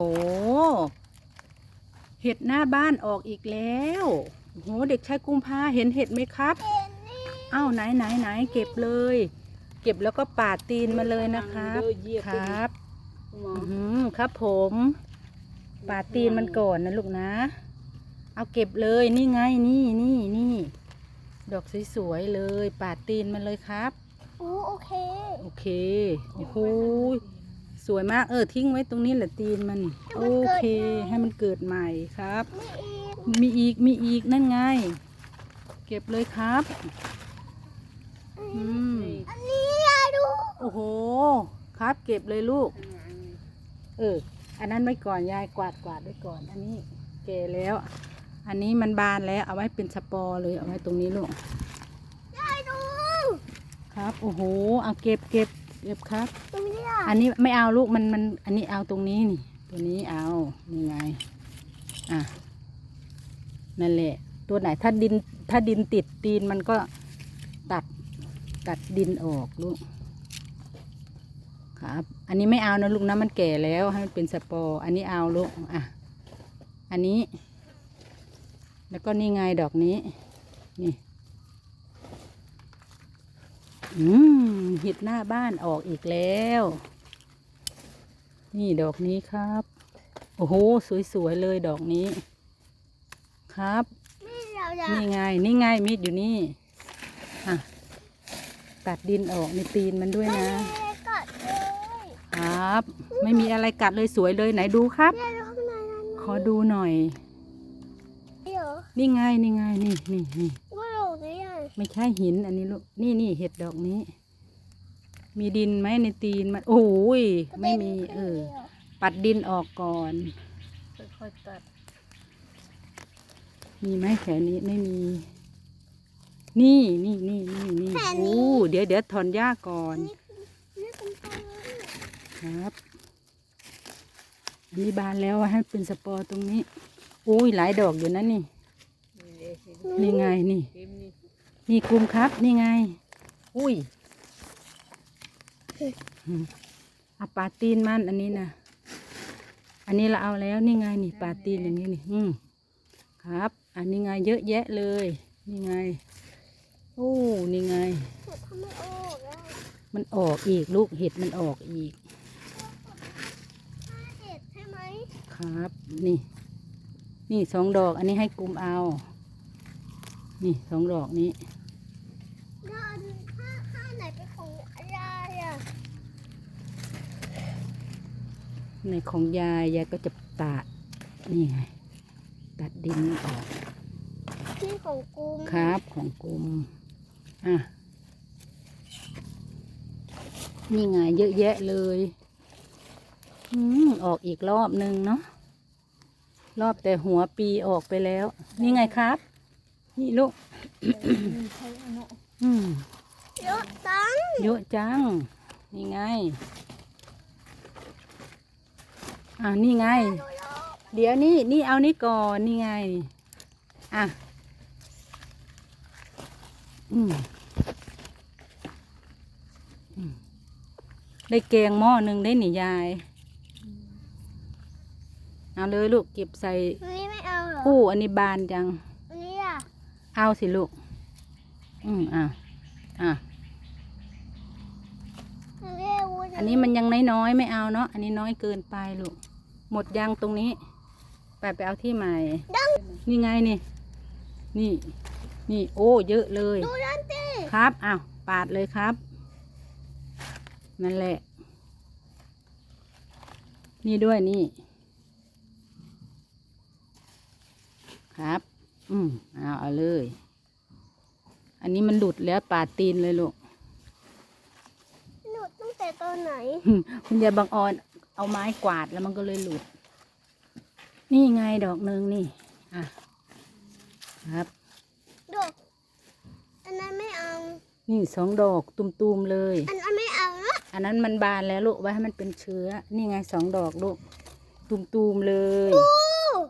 โอ้เห็ดหน้าบ้านออกอีกแล้วโอ้โหเด็กชายกุมภาเห็นเห็ดไหมครับเห็นนี่อ้าวไหนไหนไหนเก็บเลย เก็บแล้วก็ปาดตีนมาเลยนะครับครับหมออือหือครับผม ปาดตีนมันก่อนนะลูกนะ เอาเก็บเลยนี่ไงนี่นี่นี่ดอกสวยๆเลย ปาดตีนมันเลยครับโอ้โอเค โอเคโอ้โห สวยมากเออทิ้งไว้ตรงนี้แหละตีนมันโอเค ให้มันเกิดใหม่ครับไม่อีกมีอีกมีอีกนั่นไง เก็บเลยครับอืมอันนี้อะดูโอ้โห ครับเก็บเลยลูก เออ อันนั้นไว้ก่อนยายกวาดกวาดไว้ก่อน อันนี้แก่แล้ว อันนี้มันบานแล้วเอาไว้เป็นสปอร์เลยเอาไว้ตรงนี้ลูกยายดูครับโอ้โหเอาเก็บเก็บ เก็บครับ ตรงนี้อะอันนี้ไม่เอาลูกมันมัน อันนี้เอาตรงนี้นี่ ตัวนี้เอานี่ไง อะ นั่นแหละ ตัวไหนถ้าดินถ้าดินติดตีนมันก็ตัดตัดดินออกลูก ครับ อันนี้ไม่เอานะลูกนะมันแก่แล้วให้มันเป็นสปอร์อันนี้เอาลูก อะ อันนี้ แล้วก็นี่ไงดอกนี้ นี่ อืมเห็ดหน้าบ้านออกอีกแล้ว นี่ดอกนี้ครับ โอ้โห สวยๆเลยดอกนี้ ครับ นี่เราจะนี่ไง นี่ไงมีดอยู่นี่ อะ ตัดดินออกในตีนมันด้วยนะไม่ได้กัดเลยครับ ไม่มีอะไรกัดเลยสวยเลยไหนดูครับยายดูข้างในนั้นขอดูหน่อยเดี๋ยวนี่ไง นี่ไง นี่นี่นี่ว่าลงนี้อะ ไม่ใช่หินอันนี้ลูกนี่นี่เห็ดดอกนี้ มีดินไหมในตีนมันโอ้ยไม่มี เออ ปัดดินออกก่อนค่อยๆตัด มีไหมแถวนี้ไม่มี นี่นี่นี่นี่นี่โอ้เดี๋ยวเดี๋ยวถอนหญ้าก่อน นี่คุณตาครับอันนี้บานแล้วอะให้เป็นสปอร์ตรงนี้ อุ้ยหลายดอกอยู่นะนี่ นี่ไงนี่ เต็มนี่ นี่กลุ่มครับนี่ไง อุ้ยอืมเอาปาดตีนมันอันนี้นะอันนี้เราเอาแล้วนี่ไงนี่ปาดตีนอย่างนี้นี่อืมครับ อันนี้ไงเยอะแยะเลย นี่ไงโอ้นี่ไงทำไม่ออกอะมันออกอีกลูกเห็ดมันออกอีกถ้าเห็ดใช่ไหมครับ นี่ นี่สองดอก อันนี้ให้กลุ่มเอา นี่สองดอกนี้ แล้วอันถ้าถ้าไหนเป็นของยายอะ ในของยายยายก็จะตัดนี่ไงตัดดินออกนี่ของกูมครับของกลุ่มอะนี่ไงเยอะแยะเลยอืมออกอีกรอบหนึ่งเนาะรอบแต่หัวปีออกไปแล้ว นี่ไงครับ นี่ลูกอืมเยอะจังเยอะจังนี่ไง อ่านี่ไง เดี๋ยวนี่นี่เอานี่ก่อนนี่ไง อะอืมอืมได้แกงหม้อหนึ่งได้หนิยาย เอาเลยลูกเก็บใส่อันนี้ไม่เอาเหรอคู่อันนี้บานจัง อันนี้อะ เอาสิลูก อืมอะ อะ อันนี้วุ้น อันนี้มันยังน้อยๆไม่เอาเนาะ อันนี้น้อยเกินไปลูก หมดยังตรงนี้ ไปไปเอาที่ใหม่ นี่ไงนี่ นี่ นี่โอ้เยอะเลย ดูนั่นสิครับอ้าวปาดเลยครับ นั่นแหละ นี่ด้วยนี่ ครับ อืมเอาเอาเลย อันนี้มันหลุดแล้วปาดตีนเลยลูกหนู ตั้งแต่ตอนไหน คุณยายบางออนเอาไม้กวาดแล้วมันก็เลยหลุด นี่ไงดอกหนึ่งนี่ อะ ครับ ดอก อันนั้นไม่เอา นี่สองดอกตุมๆเลย อันนั้นไม่เอานะอันนั้นมันบานแล้วลูกไว้ให้มันเป็นเชื้อ นี่ไงสองดอกลูกตุมๆเลยโอ้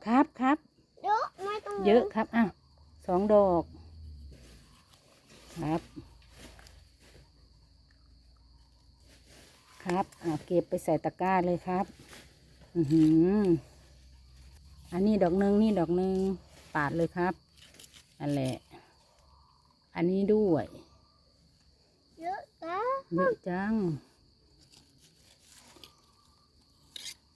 ครับครับ เยอะไม่ต้องเยอะครับ อะสองดอก ครับ ครับอ่าเก็บไปใส่ตะกร้าเลยครับ อือหือ อันนี้ดอกหนึ่งนี่ดอกหนึ่งปาดเลยครับอันแหละ อันนี้ด้วยเยอะนะเยอะจัง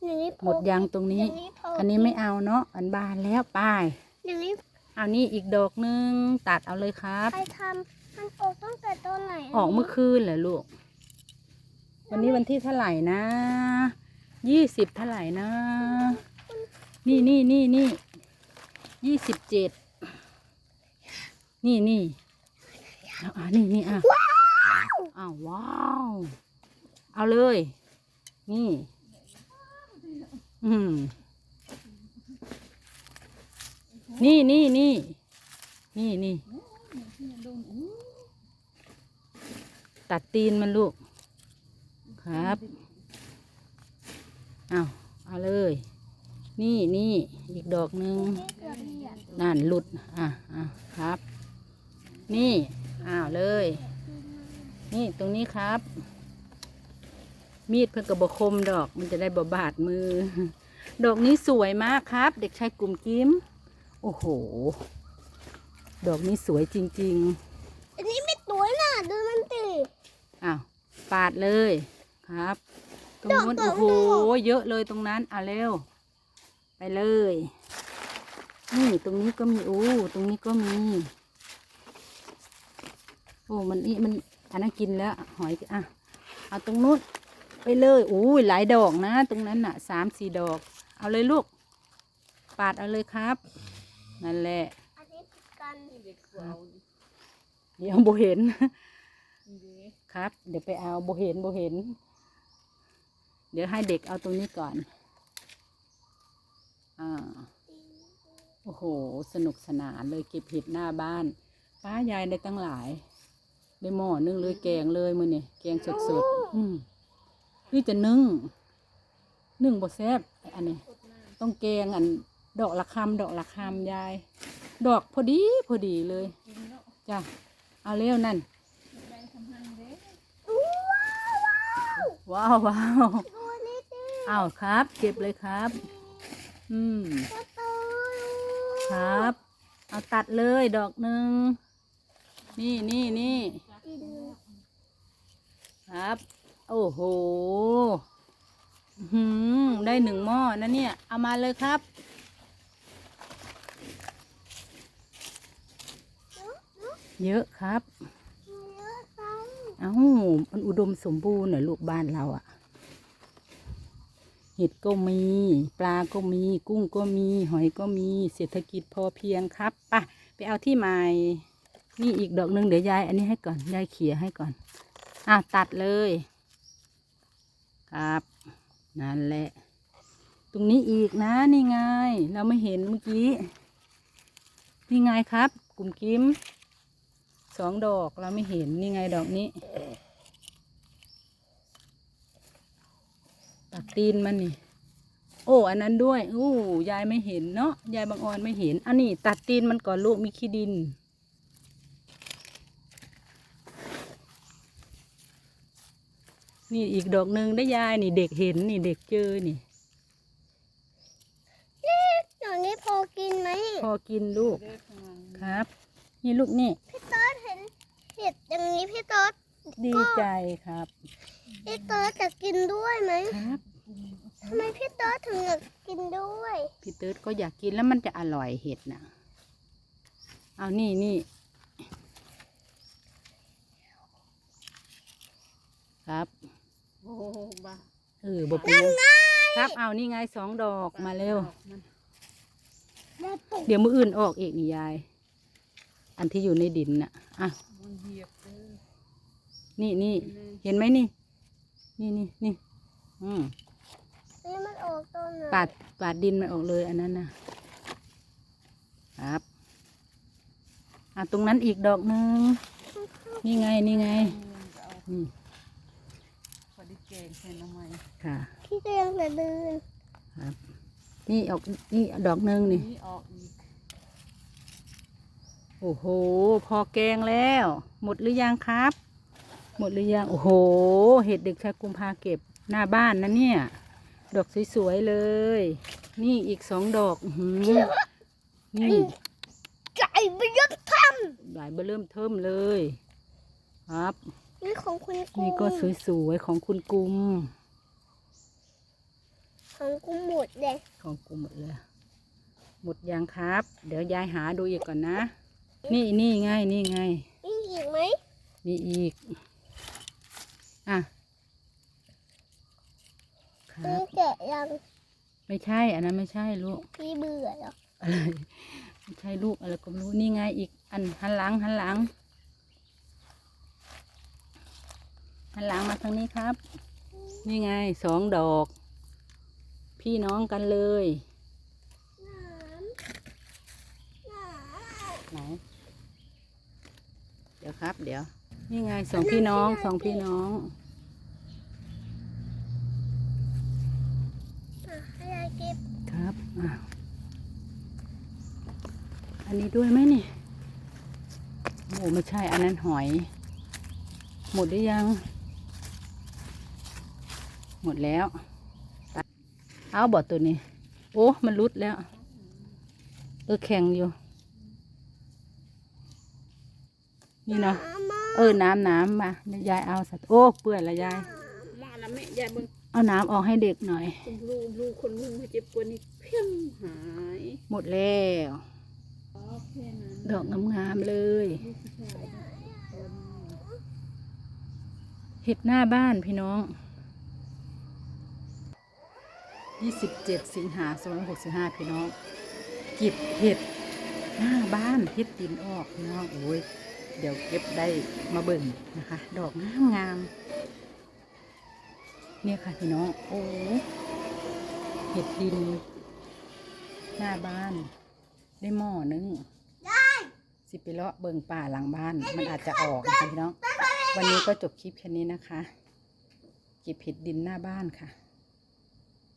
อย่างนี้พอหมดยางตรงนี้อย่างนี้พออันนี้ไม่เอาเนาะอันบานแล้วไป้ายอย่างนี้เอานี่อีกดอกหนึ่งตัดเอาเลยครับใครทำมันออกตั้งแต่ตอนไหน ออกเมื่อคืนเหรอลูก วันนี้วันที่เท่าไหร่นะ ยี่สิบเท่าไหร่นะ นี่นี่นี่นี่ ยี่สิบเจ็ด นี่นี่เอาอะนี่นี่อะอ้าวว้าว เอาเลย นี่ อืม นี่นี่นี่นี่นี่ ตัดตีนมันลูก ครับเอาเอาเลย นี่นี่อีกดอกหนึ่งนี่เกือบเหยียดนั่นหลุดอะอะครับ นี่อ้าวเลย นี่ตรงนี้ครับ มีดเพื่อกระบคมดอกมันจะได้บบาดมือ ดอกนี้สวยมากครับ เด็กชายกลุ่มกิ้มโอ้โห ดอกนี้สวยจริง ๆ อันนี้ไม่ตัวน่ะดูมันติอ้าวปาดเลย ครับ ตรงนู้นดอกโอ้ดอกโหดอกเยอะเลยตรงนั้นอะเร็ว ไปเลย นี่ตรงนี้ก็มีโอ้ตรงนี้ก็มี โอ้มันนี่มันอันนั้นกินแล้ว หอยอะเอาตรงนู้นไปเลยโอ้ยหลายดอกนะ ตรงนั้นน่ะสามสี่ดอก เอาเลยลูก ปาดเอาเลยครับ นั่นแหละอันนี้ผิดกันเด็กกว่าเอาดิเดี๋ยวโบเห็นเด็กครับ เดี๋ยวไปเอาโบเห็นโบเห็น เดี๋ยวให้เด็กเอาตรงนี้ก่อน อ่า โอ้โห สนุกสนานเลยเก็บเห็ดหน้าบ้าน ป้ายายได้ตั้งหลาย ได้หม้อนึ่งเลยแกงเลยมือนี่แกงสดสดๆอืมนี่จะนึ่ง นึ่งบแซบอันนี้ ต้องแกงอัน ดอกละคำดอกละคำยาย ดอกพอดีพอดีเลยกินเนาะจ้ะ เอาเร็วนั่นได้ทำหันเด็กว้าวว้าว ว้าวว้าวตัวนี้ดิเอาครับ เก็บเลยครับ อืม ครับ เอาตัดเลยดอกหนึ่ง นี่นี่นี่ ครับ โอ้โหหืมได้หนึ่งหม้อนะเนี่ย เอามาเลยครับ เยอะครับเยอะจังเอ้ามันอุดมสมบูรณ์เหรอลูกบ้านเราอะ เห็ดก็มี ปลาก็มี กุ้งก็มี หอยก็มีเศรษฐกิจพอเพียงครับไปไปเอาที่ใหม่นี่อีกดอกหนึ่งเดี๋ยวยาย อันนี้ให้ก่อนยายเขี่ยให้ก่อนอะตัดเลย ครับ นั่นแหละ ตรงนี้อีกนะนี่ไง เราไม่เห็นเมื่อกี้ นี่ไงครับ กลุ่มกิมสองดอกเราไม่เห็นนี่ไงดอกนี้ ตัดตีนมันนี่ โอ้อันนั้นด้วยอู้ยายไม่เห็นเนาะยายบางออนไม่เห็น อันนี้ตัดตีนมันก่อนลูกมีขี้ดิน นี่อีกดอกหนึ่งได้ยายนี่เด็กเห็นนี่เด็กเจอนี่อย่างนี้พอกินไหมพอกินลูกเด็กของมันครับ นี่ลูกนี่ พี่เติร์ดเห็นเห็ดอย่างนี้พี่เติร์ดดีใจครับ พี่เติร์ดจะกินด้วยไหมครับ ทำไมพี่เติร์ดถึงอยากกินด้วย พี่เติร์ดก็อยากกินแล้วมันจะอร่อยเห็ดนะเอานี่นี่ครับ โอ้โหบ้าเออบปูครับเอานี่ไงสองดอกมาเร็วมันแม่ปลุกเดี๋ยวมืออื่นออกอีกนี่ยาย อันที่อยู่ในดินน่ะ อะ มันเหยียบเด้อนี่นี่กินเลยเห็นไหมนี่ นี่นี่นี่อืม นี่มันออกตอนไหนปาดปาดดินมันออกเลยอันนั้นนะครับอะตรงนั้นอีกดอกหนึ่งนี่ไงนี่ไงมันจะเอาอืมพอดีแกงใส่น้ำมันค่ะพี่เตียงจะเดินครับนี่ออกนี่ดอกหนึ่งนี่นี่ออกอีกโอ้โห พอแกงแล้ว หมดหรือยังครับ หมดหรือยัง โอ้โห เห็ดเด็กชายกุมภาเก็บหน้าบ้านนะเนี่ย ดอกสวยๆเลย นี่อีกสองดอกอื้อหือนี่ไก่ไม่ยศทใหญ่เบอเริ่มเทิมเลย ครับำนี่ของคุณกูนี่ก็สวยๆของคุณกุม ของกูหมดเลย ของกุมหมดเลย หมดยังครับ เดี๋ยวยายหาดูอีกก่อนนะ นี่นี่ไงนี่ไงมีอีกไหมมีอีก อะ ครัมีบแกะยังไม่ใช่ อันนั้นไม่ใช่ลูก พี่เบื่อแล้วอะไรไม่ใช่ลูกอะไรก็ไม่รู้นี่ไงอีกอันหันหลังหันหลังหันหลังมาทางนี้ครับ นี่ไงสองดอก พี่น้องกันเลย น้ำน้ำไหน เดี๋ยวครับ เดี๋ยว นี่ไงสองพี่น้องสองพี่น้อง อะให้ยายเก็บ ครับอะอันนี้ด้วยไหมนี่โอ้ไม่ใช่อันนั้นหอย หมดหรือยัง หมดแล้ว เอาบอดตัวนี้ โอ้มันรุดแล้ว เออแข็งอยู่ นี่เนาะน้ำมาเออน้ำน้ำมายายเอาสัตว์โอ้เปื่อยละยายมาแล้วแม่ยายเบิ่ง เอาน้ำออกให้เด็กหน่อยคุณลูลูคนลุงให้เจ็บกว่านี้เพียงหายหมดแล้ว อ๋อแค่นั้นดอกงามๆเลย ลูกผู้ชายคนเห็ดหน้าบ้านพี่น้อง 27 สิงหาคม2565 พี่น้อง กิบเห็ดหน้าบ้านเห็ดดินออกพี่น้องโอ้ย เดี๋ยวเก็บได้มาเบิ่งนะคะ ดอกงามงามๆ เนี่ยค่ะพี่น้อง โอ้เห็ดดิน หน้าบ้าน ได้หม้อนึงสิไปเลาะเบิงป่าหลังบ้าน มันอาจจะออกนะคะพี่น้อง วันนี้ก็จบคลิปแค่นี้นะคะ เก็บเห็ดดินหน้าบ้านค่ะ